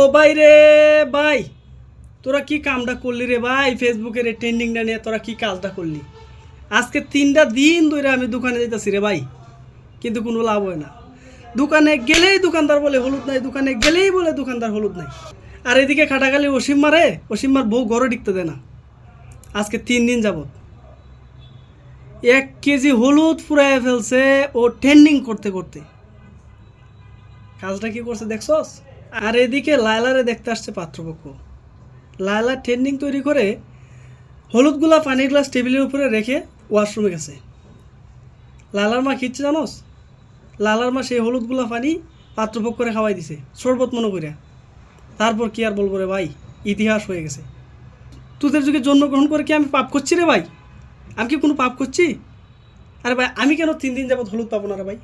ও ভাই রে, ভাই, তোরা কি কামটা করলি রে ভাই? ফেসবুকের এই ট্রেন্ডিংটা নিয়ে তোরা কি কাজটা করলি? আজকে তিনটা দিন ধরে আমি দোকানে যেতেছি রে ভাই, কিন্তু কোনো লাভ হয় না। দোকানে গেলেই দোকানদার বলে হলুদ নাই, দোকানে গেলেই বলে দোকানদার হলুদ নাই। আর এদিকে খাটাখালি অসীম মারে, অসীম মার বউ গড়ে ডিকতে দেয় না। আজকে তিন দিন যাবত এক কেজি হলুদ ফুরাই ফেলছে ও ট্রেন্ডিং করতে করতে। কাজটা কি করছে দেখছস? আর এদিকে লায়লারে দেখতে আসছে পাত্রপক্ষ। লায়লা ট্রেন্ডিং তৈরি করে হলুদগুলা পানির গ্লাস টেবিলের উপরে রেখে ওয়াশরুমে গেছে। লালার মা কিচ্ছে জানোস? লালার মা সেই হলুদগুলা পানি পাত্রপক্ষ করে খাওয়াই দিছে, শরবত মনে করিয়া তারপর কি আর বলব রে ভাই, ইতিহাস হয়ে গেছে। তোদের যুগে জন্মগ্রহণ করে কি আমি পাপ করছি রে ভাই? আমি কি কোনো পাপ করছি? আরে ভাই, আমি কেন তিন দিন যাবত হলুদ পাবো না রে ভাই?